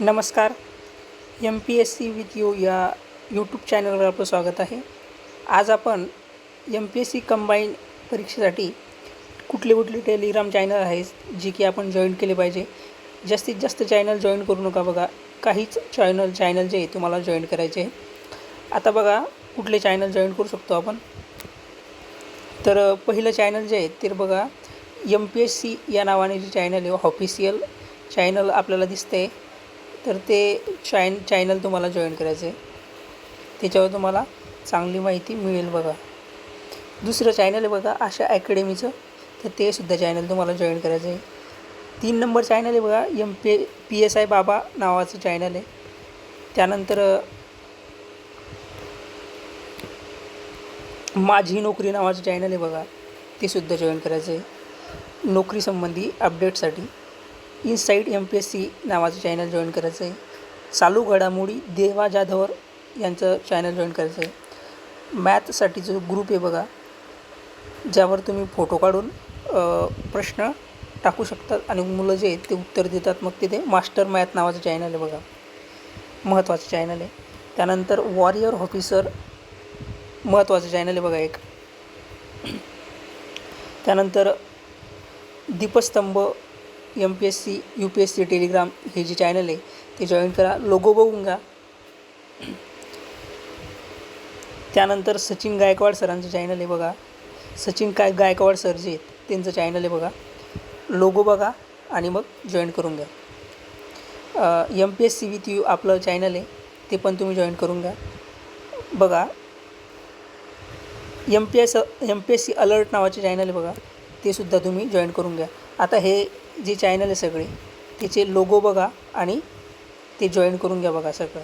नमस्कार. M P S C with you या YouTube चॅनलवर आपलं स्वागत आहे. आज आपण M P S C combine परीक्षेसाठी कुठले कुठले टेलिग्राम चॅनल आहेत जे की आपण जॉईन केले पाहिजे. जास्तीत जास्त चॅनल जॉईन करू नका बघा. काहीच चॅनल चॅनल जे आहे तुम्हाला जॉईन करायचे आहे आता बघा कुठले चॅनल जॉईन करू शकतो आपण? तर पहिलं चॅनल जे आहे ते बघा. एम पी एस सी या नावाने जे चॅनल आहे ऑफिशियल चॅनल आपल्याला दिसते तर ते चॅन चॅनल तुम्हाला जॉईन करायचं. आहे त्याच्यावर तुम्हाला चांगली माहिती मिळेल बघा. दुसरं चॅनल आहे बघा आशा अकॅडमीचं तर ते सुद्धा चॅनल तुम्हाला जॉईन करायचं. आहे तीन नंबर चॅनल आहे बघा M P P S I Baba नावाचं चॅनल आहे. त्यानंतर माझी नोकरी नावाचं चॅनल आहे बघा. ते सुद्धा जॉईन करायचं. आहे नोकरीसंबंधी अपडेटसाठी inside M P S C नावाचं चॅनल जॉईन करायचं आहे चालू घडामोडी देवा जाधवर यांचं चॅनल जॉईन करायचं आहे मॅथसाठी जो ग्रुप आहे बघा ज्यावर तुम्ही फोटो काढून प्रश्न टाकू शकतात आणि मुलं जे आहेत ते उत्तर देतात. मग तिथे मास्टर मॅथ नावाचं चॅनल आहे बघा. महत्त्वाचं चॅनल आहे. त्यानंतर वॉरियर ऑफिसर महत्त्वाचं चॅनल आहे बघा एक. त्यानंतर Deepstambh M P S C U P S C telegram हे जे चॅनल आहे ते जॉईन करा. लोगो बघून घ्या. त्यानंतर सचिन गायकवाड सरांचं चॅनल आहे बघा. सचिन काय गायकवाड सर जे आहेत त्यांचं चॅनल आहे बघा. लोगो बघा आणि मग जॉईन करून घ्या. M P S C with you आपलं चॅनल आहे ते पण तुम्ही जॉईन करून घ्या. बघा. M P S M P S C alert नावाचे चॅनल आहे बघा ते सुद्धा तुम्ही जॉईन करून घ्या. आता हे जी चॅनल आहे सगळी तिचे लोगो बघा आणि ते जॉईन करून घ्या बघा सगळं.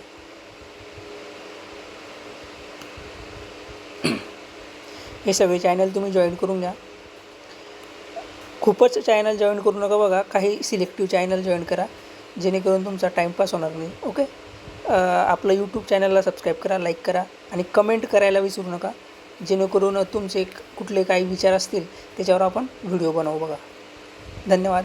हे सगळे चॅनल तुम्ही जॉईन करून घ्या. खूपच चॅनल जॉईन करू नका बघा काही सिलेक्टिव्ह चॅनल जॉईन करा जेणेकरून तुमचा टाईमपास होणार नाही ओके आपलं यूट्यूब चॅनलला सबस्क्राईब करा लाईक करा आणि कमेंट करायला विसरू नका जेणेकरून तुमचे कुठले काही विचार असतील त्याच्यावर आपण व्हिडिओ बनवू बघा. धन्यवाद.